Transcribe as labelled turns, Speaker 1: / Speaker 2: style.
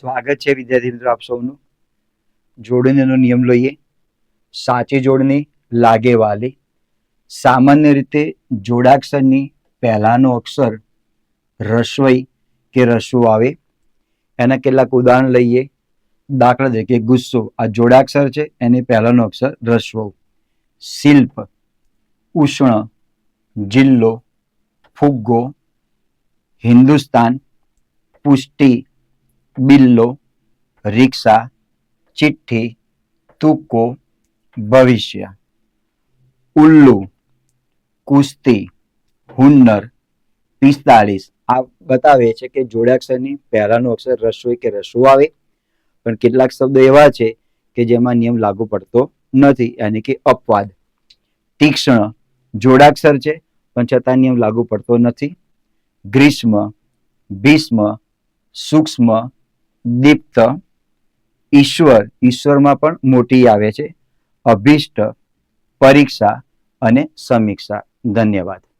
Speaker 1: સ્વાગત છે વિદ્યાર્થી મિત્રો આપ સૌનું. જોડણીનો નિયમ લઈએ. સાચી જોડણી લાગે વાલી. સામાન્ય રીતે જોડાક્ષરની પહેલાંનો અક્ષર રસવઈ કે રસવું આવે. એના કેટલાક ઉદાહરણ લઈએ. દાખલા તરીકે ગુસ્સો. આ જોડાક્ષર છે, એની પહેલાંનો અક્ષર રસવો શિલ્પ. ઉષ્ણ. જિલ્લો. ફુગ્ગો. હિન્દુસ્તાન. પુષ્ટિ. બિલ્લો, રિક્ષા, ચિઠ્ઠી, તુક્કો, ભવિષ્ય. ઉલ્લુ, કુસ્તી, હુન્નર, પિસ્તાળીસ. આ બતાવે છે કે જોડાક્ષરની પહેલાનો અક્ષર રસ્વ કે રસુ આવે, પણ કેટલાક શબ્દો એવા છે કે જેમાં નિયમ લાગુ પડતો નથી, યાની કે અપવાદ. તીક્ષ્ણ જોડાક્ષર છે, પણ છતાં નિયમ લાગુ પડતો નથી. ગ્રીષ્મ, ભીષ્મ, સૂક્ષ્મ દીપ્ત ઈશ્વર. ઈશ્વરમાં પણ મોટી આવે છે. અભિષ્ટ પરીક્ષા અને સમીક્ષા. ધન્યવાદ.